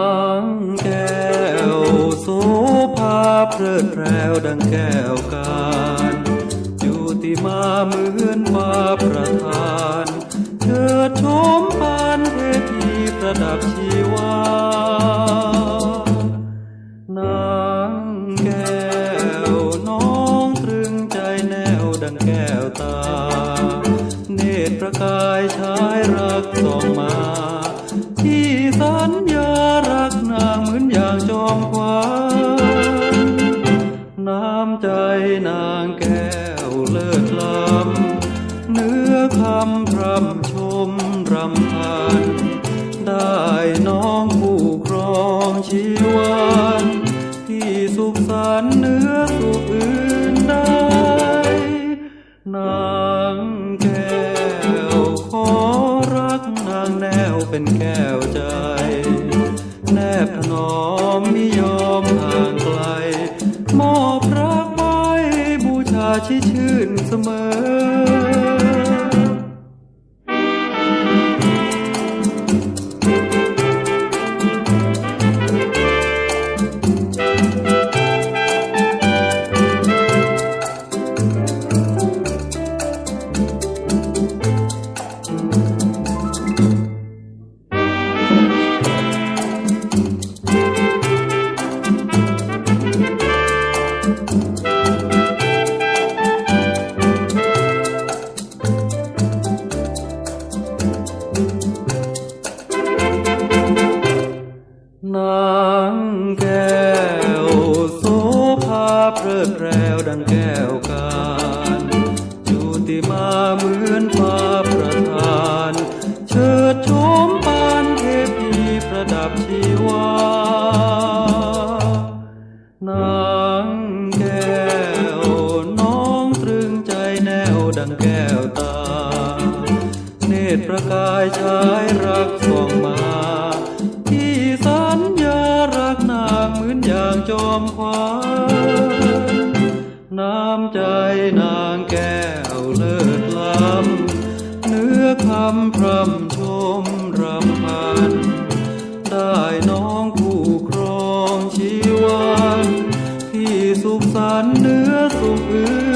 างแก้วสุภาพเรื่อแรวดังแก้วการอยู่ที่มาเหมือนฟ้าประทานเธอชมปานเทพีประดับชีวานางแก้วน้องตรึงใจแนวดังแก้วตา เนตรประกายชายรักส่องมา สัญญารักนางเหมือนอย่างจอมควันน้ำใจนางแก้วเลิศล้ำเนื้อคำพรำชมรำพันได้น้อ เป็นแก้วใจ แนบถนอมมิยอมห่างไกล มอบรักไว้บูชาชิชื่อางแก้วโสภาเพลิดเพลวดังแก้วการจุติมาเหมือนฟ้าประทาน เชิดชมปานเทพีประดับชีวานางแก้วน้องตรึงใจแนวดังแก้วตา เนตรประกายชายรักส่องมา อย่างจอมขวัญน้ำใจนางแก้วเลิศล้ำเนื้อคำพร่ำชมรำพัน ได้น้องผู้ครองชีวันที่สุขสันเหนื้อสุขอื่น